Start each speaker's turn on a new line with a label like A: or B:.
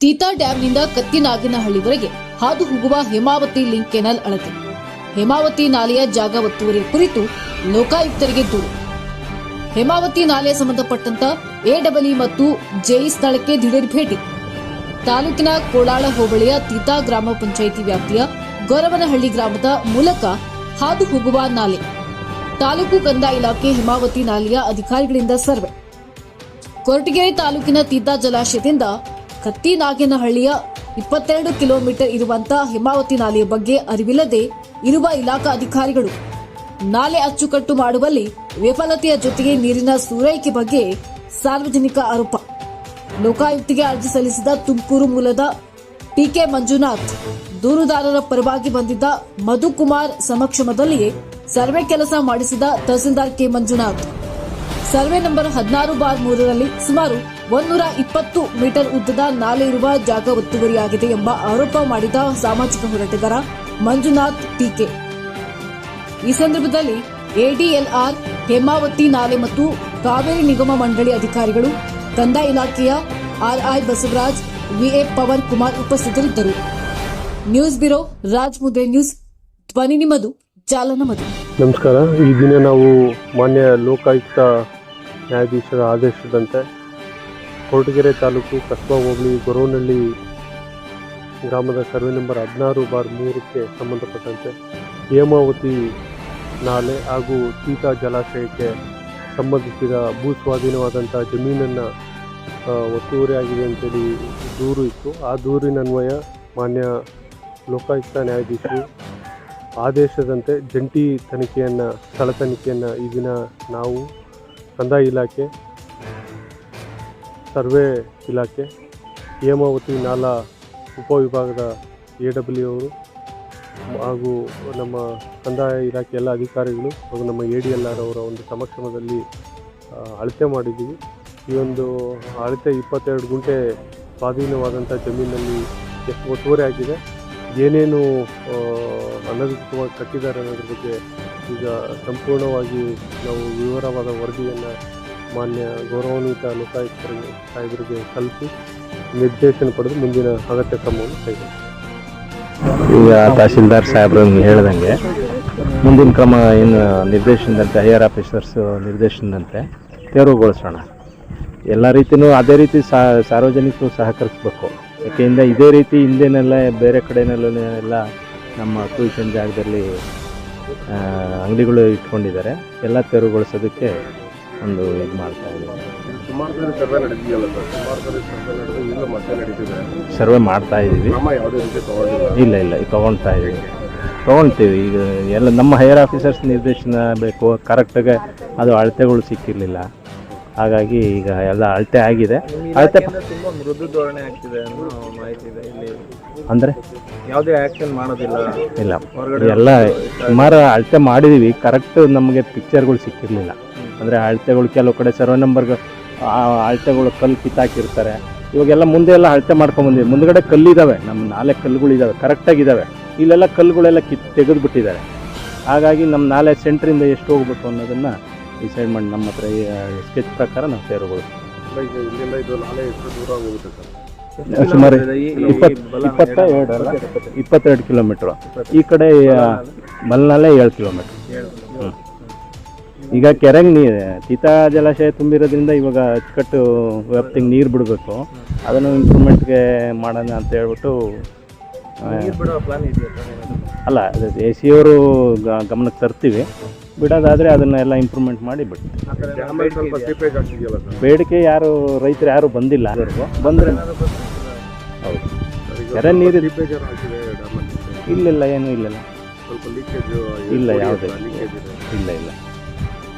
A: ತೀತಾ ಡ್ಯಾಂನಿಂದ ಕತ್ತಿನಾಗಿನಹಳ್ಳಿವರೆಗೆ ಹಾದು ಹೋಗುವ Hemavathi link kennel ಅಳತೆ. ಹೇಮಾವತಿ ನಾಲೆಯ ಜಾಗ ಒತ್ತುವರಿ ಕುರಿತು ಲೋಕಾಯುಕ್ತರಿಗೆ ದೂರು. ಹೇಮಾವತಿ ನಾಲೆಯ ಸಂಬಂಧಪಟ್ಟಂತ ಎಡಬ್ಲ್ಯೂ ಮತ್ತು ಜೆಇ ಸ್ಥಳಕ್ಕೆ ದಿಢೀರ್ ಭೇಟಿ. ತಾಲೂಕಿನ ಕೋಳಾಳ ಹೋಬಳಿಯ ತೀತಾ ಗ್ರಾಮ ಪಂಚಾಯಿತಿ ವ್ಯಾಪ್ತಿಯ ಗೊರವನಹಳ್ಳಿ ಗ್ರಾಮದ ಮೂಲಕ ಹಾದು ಹೋಗುವ ನಾಲೆ. ತಾಲೂಕು ಕಂದಾಯ ಇಲಾಖೆ ಹೇಮಾವತಿ ನಾಲೆಯ ಅಧಿಕಾರಿಗಳಿಂದ ಸರ್ವೆ. ಕೊರಟಗೆರೆ ತಾಲೂಕಿನ ತೀತಾ ಜಲಾಶಯದಿಂದ ಕತ್ತಿನಾಗೇನಹಳ್ಳಿಯ ಇಪ್ಪತ್ತೆರಡು ಕಿಲೋಮೀಟರ್ ಇರುವಂತಹ ಹಿಮಾವತಿ ನಾಲೆಯ ಬಗ್ಗೆ ಅರಿವಿಲ್ಲದೆ ಇರುವ ಇಲಾಖಾ ಅಧಿಕಾರಿಗಳು ನಾಲೆ ಅಚ್ಚುಕಟ್ಟು ಮಾಡುವಲ್ಲಿ ವಿಫಲತೆಯ ಜೊತೆಗೆ ನೀರಿನ ಸೂರೈಕೆ ಬಗ್ಗೆ ಸಾರ್ವಜನಿಕ ಆರೋಪ. ಲೋಕಾಯುಕ್ತಿಗೆ ಅರ್ಜಿ ಸಲ್ಲಿಸಿದ ತುಮಕೂರು ಮೂಲದ ಟಿಕೆ ಮಂಜುನಾಥ್, ದೂರುದಾರರ ಪರವಾಗಿ ಬಂದಿದ್ದ ಮಧುಕುಮಾರ್ ಸಮಕ್ಷಮದಲ್ಲಿಯೇ ಸರ್ವೆ ಕೆಲಸ ಮಾಡಿಸಿದ tahsildar K. Manjunath. Survey number ಹದಿನಾರು ಬಾರ್ ಮೂರರಲ್ಲಿ ಸುಮಾರು ಒಂದೂರ ಇಪ್ಪತ್ತು ಮೀಟರ್ ಉದ್ದದ ನಾಲೆ ಇರುವ ಜಾಗ ಒತ್ತುವರಿಯಾಗಿದೆ ಎಂಬ ಆರೋಪ ಮಾಡಿದ ಸಾಮಾಜಿಕ ಹೋರಾಟಗಾರ ಮಂಜುನಾಥ್ ಟೀಕೆ. ಈ ಸಂದರ್ಭದಲ್ಲಿ ಎಡಿಎಲ್ಆರ್, ಹೇಮಾವತಿ ನಾಲೆ ಮತ್ತು ಕಾವೇರಿ ನಿಗಮ ಮಂಡಳಿ ಅಧಿಕಾರಿಗಳು ಕಂದಾಯ ಇಲಾಖೆಯ ಆರ್ಐ ಬಸವರಾಜ್, ವಿಎ ಪವನ್ ಕುಮಾರ್ ಉಪಸ್ಥಿತರಿದ್ದರು. ನ್ಯೂಸ್ ಬ್ಯೂರೋ ರಾಜ್ ಮುದ್ರೆ ನ್ಯೂಸ್, ಧ್ವನಿ ನಿಮ್ಮದು ಚಾಲನ ಮದು
B: ನಮಸ್ಕಾರ. ಈ ದಿನ ನಾವು ಮಾನ್ಯ ಲೋಕಾಯುಕ್ತ ನ್ಯಾಯಾಧೀಶರ ಆದೇಶದಂತೆ ಕೊರಟಗೆರೆ ತಾಲೂಕು ಕಸ್ಬಾ ಹೋಬಳಿ ಗೊರವನಹಳ್ಳಿ ಗ್ರಾಮದ ಸರ್ವೆ ನಂಬರ್ ಹದಿನಾರು ಬಾರ್ ಮೂರಕ್ಕೆ ಸಂಬಂಧಪಟ್ಟಂತೆ ಹೇಮಾವತಿ ನಾಲೆ ಹಾಗೂ ತೀತಾ ಜಲಾಶಯಕ್ಕೆ ಸಂಬಂಧಿಸಿದ ಭೂ ಸ್ವಾಧೀನವಾದಂಥ ಜಮೀನನ್ನು ಒತ್ತುವರಿ ಆಗಿದೆ ಅಂತೇಳಿ ದೂರು ಇತ್ತು. ಆ ದೂರಿನನ್ವಯ ಮಾನ್ಯ ಲೋಕಾಯುಕ್ತ ನ್ಯಾಯಾಧೀಶರು ಆದೇಶದಂತೆ ಜಂಟಿ ತನಿಖೆಯನ್ನು, ಸ್ಥಳ ತನಿಖೆಯನ್ನು ಈ ದಿನ ನಾವು ಕಂದಾಯ ಇಲಾಖೆ ಸರ್ವೆ ಇಲಾಖೆ, ಹೇಮಾವತಿ ನಾಲಾ ಉಪವಿಭಾಗದ ಎ ಡಬ್ಲ್ಯೂ ಅವರು ಹಾಗೂ ನಮ್ಮ ಕಂದಾಯ ಇಲಾಖೆ ಎಲ್ಲ ಅಧಿಕಾರಿಗಳು ಹಾಗೂ ನಮ್ಮ ಎ ಡಿ ಎಲ್ ಆರ್ ಅವರ ಒಂದು ಸಮಕ್ಷಮದಲ್ಲಿ ಅಳತೆ ಮಾಡಿದ್ದೀವಿ. ಈ ಒಂದು ಅಳತೆ ಇಪ್ಪತ್ತೆರಡು ಗುಂಟೆ ಸ್ವಾಧೀನವಾದಂಥ ಜಮೀನಲ್ಲಿ ಎಷ್ಟು ಒತ್ತುವರಿ ಆಗಿದೆ, ಏನೇನು ಅನಧಿಕೃತವಾಗಿ ಕಟ್ಟಿದ್ದಾರೆ ಅನ್ನೋದ್ರ ಬಗ್ಗೆ ಈಗ ಸಂಪೂರ್ಣವಾಗಿ ನಾವು ವಿವರವಾದ ವರದಿಯನ್ನು ಮಾನ್ಯ ಗೌರವಾನ್ವಿತ ಲೋಕಾಯುಕ್ತರಿಗೆ ಸಾಹೇಬರಿಗೆ ಕಲಿಸಿ ನಿರ್ದೇಶನ ಪಡೆದು ಮುಂದಿನ ಅಗತ್ಯ ಕ್ರಮವನ್ನು ಕೈಗೊಳ್ಳಿ.
C: ಈಗ ತಹಸೀಲ್ದಾರ್ ಸಾಹೇಬ್ರು ಹೇಳ್ದಂಗೆ ಮುಂದಿನ ಕ್ರಮ ಏನು ನಿರ್ದೇಶನದಂತೆ ಹೈಯರ್ ಆಫೀಸರ್ಸ್ ನಿರ್ದೇಶನದಂತೆ ತೆರವುಗೊಳಿಸೋಣ. ಎಲ್ಲ ರೀತಿಯೂ ಅದೇ ರೀತಿ ಸಾರ್ವಜನಿಕರು ಸಹಕರಿಸಬೇಕು. ಯಾಕೆಂದರೆ ಇದೇ ರೀತಿ ಹಿಂದೆನೆಲ್ಲ ಬೇರೆ ಕಡೆನಲ್ಲೂ ಎಲ್ಲ ನಮ್ಮ ಟ್ಯೂಷನ್ ಜಾಗದಲ್ಲಿ ಅಂಗಡಿಗಳು ಇಟ್ಕೊಂಡಿದ್ದಾರೆ. ಎಲ್ಲ ತೆರವುಗೊಳಿಸೋದಕ್ಕೆ ಒಂದು ಇದು ಮಾಡ್ತಾ ಇದ್ದೀವಿ.
D: ಸುಮಾರು ಕಡೆ ಸರ್ವೆ ನಡೆದಿದೆಯಲ್ಲ ಸರ್? ಸುಮಾರು ಕಡೆ ಸರ್ವೆ ನಡೆದು ಈಗ ಮತ್ತೆ ನಡೀತಿದೆ.
C: ಸರ್ವೆ ಮಾಡ್ತಾ ಇದ್ದೀವಿ.
D: ಕ್ರಮ ಯಾವುದೇ ರೀತಿ ತಗೊಂಡಿಲ್ಲ.
C: ಇಲ್ಲ ಇಲ್ಲ ತೊಗೊಳ್ತಾ ಇದ್ದೀವಿ. ತೊಗೊಳ್ತೀವಿ. ಈಗ ಎಲ್ಲ ನಮ್ಮ ಹೈಯರ್ ಆಫೀಸರ್ಸ್ ನಿರ್ದೇಶನ ಬೇಕು. ಕರೆಕ್ಟಾಗಿ ಅದು ಅಳತೆಗಳು ಸಿಕ್ಕಿರಲಿಲ್ಲ. ಹಾಗಾಗಿ ಈಗ ಎಲ್ಲ ಅಳತೆ ಆಗಿದೆ. ಅಳತೆ
E: ತುಂಬಾ ಮೃದು ಧೋರಣೆ ಆಗ್ತಿದೆ ಅನ್ನೋ ಮಾಹಿತಿ ಇದೆ ಇಲ್ಲಿ.
C: ಅಂದರೆ?
E: ಯಾವುದೇ ಆ್ಯಕ್ಷನ್ ಮಾಡೋದಿಲ್ಲ.
C: ಇಲ್ಲ. ಎಲ್ಲ ಸುಮಾರು ಅಳತೆ ಮಾಡಿದ್ದೀವಿ ಕರೆಕ್ಟ್ ನಮಗೆ ಪಿಕ್ಚರ್ಗಳು ಸಿಕ್ಕಿರಲಿಲ್ಲ. ಅಂದರೆ ಅಳತೆಗಳು ಕೆಲವು ಕಡೆ ಸರ್ವೆ ನಂಬರ್ಗೆ ಅಳತೆಗಳು ಕಲ್ಲು ಕಿತ್ತಾಕಿರ್ತಾರೆ. ಇವಾಗೆಲ್ಲ ಮುಂದೆ ಎಲ್ಲ ಅಳತೆ ಮಾಡ್ಕೊಂಬಂದಿದೆ ಮುಂದ್ಗಡೆ ಕಲ್ಲಿದ್ದಾವೆ ನಮ್ಮ ನಾಲೆ ಕಲ್ಲುಗಳಿದ್ದಾವೆ ಕರೆಕ್ಟಾಗಿದ್ದಾವೆ ಇಲ್ಲೆಲ್ಲ ಕಲ್ಲುಗಳೆಲ್ಲ ಕಿತ್ ತೆಗೆದುಬಿಟ್ಟಿದ್ದಾರೆ. ಹಾಗಾಗಿ ನಮ್ಮ ನಾಲೆ ಸೆಂಟ್ರಿಂದ ಎಷ್ಟು ಹೋಗ್ಬೇಕು ಅನ್ನೋದನ್ನು ಡಿಸೈಡ್ ಮಾಡಿ ನಮ್ಮ ಹತ್ರ ಸ್ಕೆಚ್ ಪ್ರಕಾರ ನಾವು ಸೇರ್ಬೋದು
D: ಈಗ ಇಲ್ಲಿಂದ ಇದು ನಾಳೆ ಎಷ್ಟು ದೂರ ಹೋಗುತ್ತೆ ಸರ್.
C: ಸುಮಾರು
E: ಈ- ಈ
C: ಇಪ್ಪತ್ತೆರಡು. ಕಿಲೋಮೀಟ್ರು ಈ ಕಡೆ ಮಲ್ನಾಲೆ ಏಳು ಕಿಲೋಮೀಟ್ರ್. ಈಗ ಕೆರೆಗೆ ನೀರು ತೀತಾ ಜಲಾಶಯ ತುಂಬಿರೋದ್ರಿಂದ ಇವಾಗ ಅಚ್ಚುಕಟ್ಟು ವ್ಯಾಪ್ತಿಗೆ ನೀರು ಬಿಡಬೇಕು. ಅದನ್ನು ಇಂಪ್ರೂವ್ಮೆಂಟ್ಗೆ ಮಾಡೋಣ ಅಂತ ಹೇಳ್ಬಿಟ್ಟು ಅಲ್ಲ ಎ ಸಿ ಅವರು ಗಮನಕ್ಕೆ ತರ್ತೀವಿ. ಬಿಡೋದಾದರೆ ಅದನ್ನೆಲ್ಲ ಇಂಪ್ರೂವ್ಮೆಂಟ್ ಮಾಡಿ ಬಿಡ್ತೀವಿ. ಬೇಡಿಕೆ ಯಾರು ರೈತರು ಯಾರು ಬಂದಿಲ್ಲ ಬಂದ್ರೆ ಬಂದರೆ ಹೌದು. ಕೆರೆ ನೀರು
D: ಇಲ್ಲ ಇಲ್ಲ ಏನು
C: ಇಲ್ಲ ಏನೂ ಇಲ್ಲ
D: ಸ್ವಲ್ಪ ಲೀಕೇಜ್
C: ಇಲ್ಲ, ಯಾವುದೇ.
D: ಲೀಕೇಜ್
C: ಇಲ್ಲ ಇಲ್ಲ.